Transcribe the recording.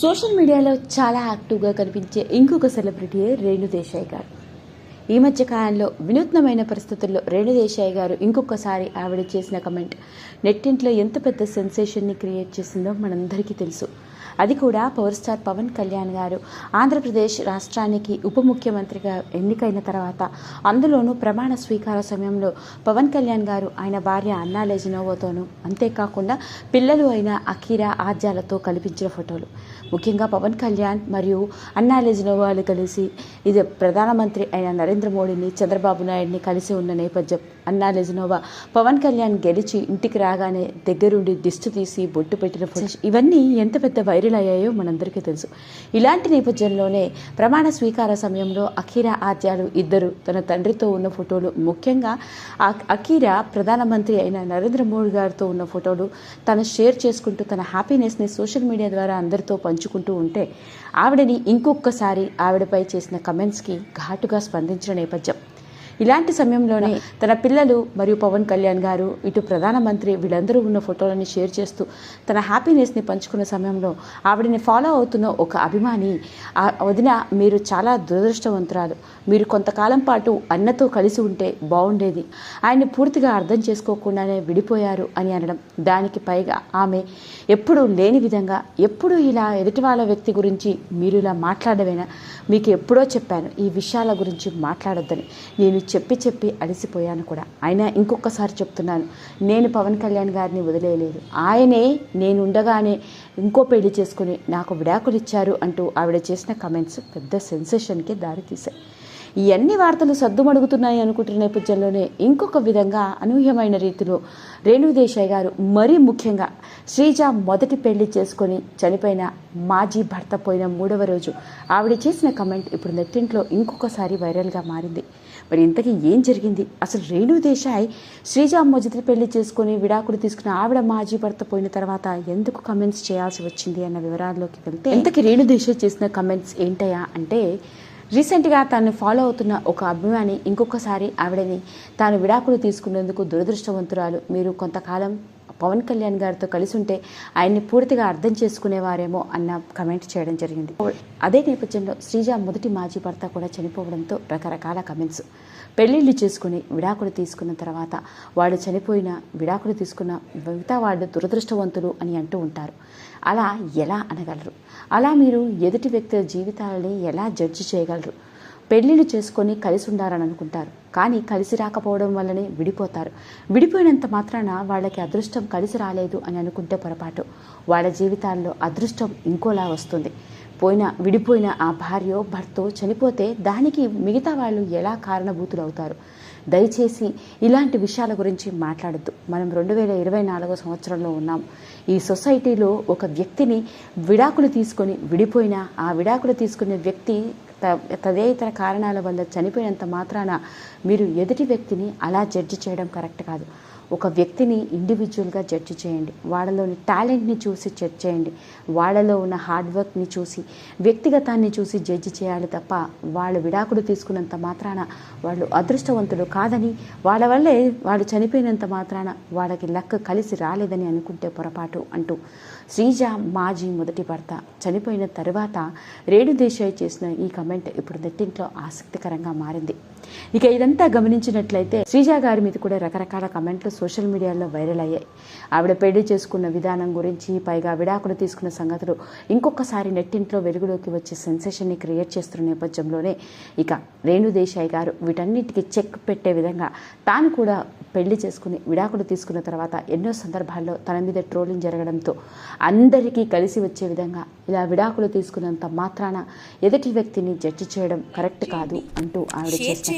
Social మీడియాలో చాలా యాక్టివ్గా కనిపించే ఇంకొక సెలబ్రిటీ రేణు దేశాయ్ గారు. ఈ మధ్య కాలంలో వినూత్నమైన పరిస్థితుల్లో రేణు దేశాయ్ గారు ఇంకొకసారి ఆవిడ చేసిన కమెంట్ నెట్టింట్లో ఎంత పెద్ద సెన్సేషన్ని క్రియేట్ చేసిందో మనందరికీ తెలుసు. అది కూడా పవర్ స్టార్ పవన్ కళ్యాణ్ గారు. ఆంధ్రప్రదేశ్ రాష్ట్రానికి ఉప ముఖ్యమంత్రిగా ఎన్నికైన తర్వాత అందులోనూ ప్రమాణ స్వీకార సమయంలో పవన్ కళ్యాణ్ గారు ఆయన భార్య అన్నా లెజినోవోతోనూ అంతేకాకుండా పిల్లలు అయిన అఖీరా ఆద్యాలతో కల్పించిన ఫోటోలు. ముఖ్యంగా పవన్ కళ్యాణ్ మరియు అన్నా లెజినోవాలు కలిసి ఇది ప్రధానమంత్రి అయిన నరేంద్ర మోడీని చంద్రబాబు నాయుడిని కలిసి ఉన్న నేపథ్యం. అన్నా లెజినోవా పవన్ కళ్యాణ్ గెలిచి ఇంటికి రాగానే దగ్గరుండి దిష్టి తీసి బొట్టు పెట్టిన ఫోటో. ఇవన్నీ ఎంత పెద్ద వైరల్ అయ్యాయో మనందరికీ తెలుసు. ఇలాంటి నేపథ్యంలోనే ప్రమాణ స్వీకార సమయంలో అఖీరా ఆద్యాలు ఇద్దరు తన తండ్రితో ఉన్న ఫోటోలు ముఖ్యంగా అఖీరా ప్రధానమంత్రి అయిన నరేంద్ర మోడీ గారితో ఉన్న ఫోటోలు తను షేర్ చేసుకుంటూ తన హ్యాపీనెస్ని సోషల్ మీడియా ద్వారా అందరితో పంచుకుంటూ ఉంటే ఆవిడని ఇంకొకసారి ఆవిడపై చేసిన కమెంట్స్కి ఘాటుగా స్పందించిన నేపథ్యం. ఇలాంటి సమయంలోనే తన పిల్లలు మరియు పవన్ కళ్యాణ్ గారు ఇటు ప్రధానమంత్రి వీళ్ళందరూ ఉన్న ఫోటోలని షేర్ చేస్తూ తన హ్యాపీనెస్ని పంచుకున్న సమయంలో ఆవిడని ఫాలో అవుతున్న ఒక అభిమాని "ఆ వదిన మీరు చాలా దురదృష్టవంతురాలు. మీరు కొంతకాలం పాటు అన్నతో కలిసి ఉంటే బాగుండేది ఆయన్ని పూర్తిగా అర్థం చేసుకోకుండానే విడిపోయారు అని అనడం. దానికి పైగా ఆమె ఎప్పుడూ లేని విధంగా ఎప్పుడు ఇలా ఎదుటి వాళ్ళ వ్యక్తి గురించి మీరు ఇలా మాట్లాడవేనా? మీకు ఎప్పుడో చెప్పాను ఈ విషయాల గురించి మాట్లాడొద్దని. నేను చెప్పి చెప్పి అలసిపోయాను కూడా. అయినా ఇంకొకసారి చెప్తున్నాను నేను పవన్ కళ్యాణ్ గారిని వదిలేయలేదు. ఆయనే నేను ఉండగానే ఇంకో పెళ్ళి చేసుకుని నాకు విడాకులు ఇచ్చారు అంటూ ఆవిడ చేసిన కమెంట్స్ పెద్ద సెన్సేషన్కి దారితీశాయి. ఇవన్నీ వార్తలు సద్దుమడుగుతున్నాయి అనుకుంటున్న నేపథ్యంలోనే ఇంకొక విధంగా అనూహ్యమైన రీతిలో రేణుదేశాయ్ గారు మరీ ముఖ్యంగా శ్రీజ మొదటి పెళ్ళి చేసుకొని చనిపోయిన మాజీ భర్త పోయిన మూడవ రోజు. ఆవిడ చేసిన కమెంట్ ఇప్పుడు నెట్టింట్లో ఇంకొకసారి వైరల్గా మారింది. మరి ఇంతకీ ఏం జరిగింది? అసలు రేణుదేశాయ్ శ్రీజ మొదటి పెళ్ళి చేసుకొని విడాకులు తీసుకున్న ఆవిడ మాజీ భర్త పోయిన తర్వాత ఎందుకు కమెంట్స్ చేయాల్సి వచ్చింది అన్న వివరాల్లోకి వెళ్తే ఇంతకీ రేణుదేశాయ్ చేసిన కమెంట్స్ ఏంటయా అంటే రీసెంట్గా తాను ఫాలో అవుతున్న ఒక అభిమాని ఇంకొకసారి ఆవిడని తాను విడాకులు తీసుకునేందుకు దురదృష్టవంతురాలు. మీరు కొంతకాలం పవన్ కళ్యాణ్ గారితో కలిసి ఉంటే ఆయన్ని పూర్తిగా అర్థం చేసుకునేవారేమో అన్న కమెంట్ చేయడం జరిగింది. అదే నేపథ్యంలో శ్రీజ మొదటి మాజీ భర్త కూడా చనిపోవడంతో రకరకాల కమెంట్స్. పెళ్ళిళ్ళు చేసుకుని విడాకులు తీసుకున్న తర్వాత వాళ్ళు చనిపోయిన విడాకులు తీసుకున్న మిగతా వాళ్ళు దురదృష్టవంతులు అని అంటూ ఉంటారు. అలా ఎలా అనగలరు? అలా మీరు ఎదుటి వ్యక్తుల జీవితాలని ఎలా జడ్జి చేయగలరు? పెళ్ళిళ్ళు చేసుకొని కలిసి ఉండాలని అనుకుంటారు. కానీ కలిసి రాకపోవడం వల్లనే విడిపోతారు. విడిపోయినంత మాత్రాన వాళ్ళకి అదృష్టం కలిసి రాలేదు అని అనుకుంటే పొరపాటు. వాళ్ళ జీవితాల్లో అదృష్టం ఇంకోలా వస్తుంది. పోయిన విడిపోయిన ఆ భార్య భర్త చనిపోతే దానికి మిగతా వాళ్ళు ఎలా కారణభూతులు అవుతారు దయచేసి ఇలాంటి విషయాల గురించి మాట్లాడద్దు. మనం రెండు వేల ఇరవై నాలుగో సంవత్సరంలో ఉన్నాం. ఈ సొసైటీలో ఒక వ్యక్తిని విడాకులు తీసుకొని విడిపోయిన ఆ విడాకులు తీసుకునే వ్యక్తి త- తదేతర కారణాల వల్ల చనిపోయినంత మాత్రాన మీరు ఎదుటి వ్యక్తిని అలా జడ్జి చేయడం కరెక్ట్ కాదు. ఒక వ్యక్తిని ఇండివిజువల్గా జడ్జి చేయండి. వాళ్ళలోని టాలెంట్ని చూసి జడ్జ్ చేయండి. వాళ్ళలో ఉన్న హార్డ్ వర్క్ని చూసి వ్యక్తిగతాన్ని చూసి జడ్జి చేయాలి తప్ప వాళ్ళు విడాకులు తీసుకున్నంత మాత్రాన వాళ్ళు అదృష్టవంతులు కాదని వాళ్ళ వల్లే వాళ్ళు చనిపోయినంత మాత్రాన వాళ్ళకి లక్ కలిసి రాలేదని అనుకుంటే పొరపాటు అంటూ శ్రీజ మాజీ మొదటి భర్త చనిపోయిన తర్వాత రేణు దేశాయ్ చేసిన ఈ కమెంట్ ఇప్పుడు నెట్టింట్లో ఆసక్తికరంగా మారింది. ఇక ఇదంతా గమనించినట్లయితే శ్రీజ గారి మీద కూడా రకరకాల కమెంట్లు సోషల్ మీడియాలో వైరల్ అయ్యాయి. ఆవిడ పెళ్ళి చేసుకున్న విధానం గురించి పైగా విడాకులు తీసుకున్న సంగతులు ఇంకొకసారి నెట్టింట్లో వెలుగులోకి వచ్చే సెన్సేషన్ని క్రియేట్ చేస్తున్న నేపథ్యంలోనే ఇక రేణు దేశాయ్ గారు వీటన్నిటికీ చెక్ పెట్టే విధంగా తాను కూడా పెళ్ళి చేసుకుని విడాకులు తీసుకున్న తర్వాత ఎన్నో సందర్భాల్లో తన మీద ట్రోలింగ్ జరగడంతో అందరికీ కలిసి వచ్చే విధంగా ఇలా విడాకులు తీసుకున్నంత మాత్రాన ఎదుటి వ్యక్తిని జడ్జి చేయడం కరెక్ట్ కాదు అంటూ ఆవిడ చేయండి,